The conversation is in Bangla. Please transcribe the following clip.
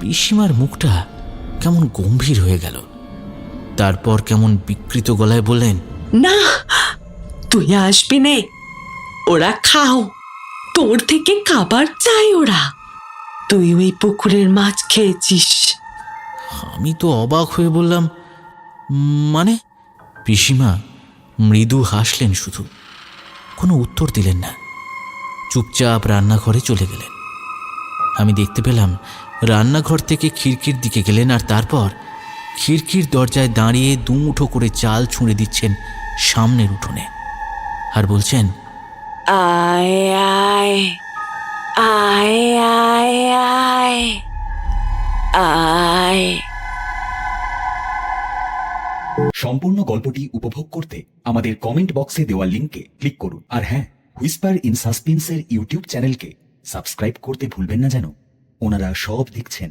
পিসিমার মুখটা কেমন গম্ভীর হয়ে গেল। তারপর কেমন বিকৃত গলায় বললেন না তুই আসবি নে ওরা খাও তোর থেকে খাবার চাই ওরা। তুই ওই পুকুরের মাছ খেয়েছিস। আমি তো অবাক হয়ে বললাম মানে? পিসিমা মৃদু হাসলেন শুধু কোনো উত্তর দিলেন না। চুপচাপ রান্নাঘরে চলে গেলেন। আমি দেখতে পেলাম রান্নাঘর থেকে খিড়কির দিকে গেলেন আর তারপর খিড়কির দরজায় দাঁড়িয়ে দুমুঠো করে চাল ছুঁড়ে দিচ্ছেন সামনের উঠোনে আর বলছেন আয় আয় আয় আয় আয় আয়। সম্পূর্ণ গল্পটি উপভোগ করতে আমাদের কমেন্ট বক্সে দেওয়া লিঙ্কে ক্লিক করুন। আর হ্যাঁ হুইস্পার ইন সাসপেন্সের ইউটিউব চ্যানেলকে সাবস্ক্রাইব করতে ভুলবেন না যেন। ওনারা সব দেখছেন।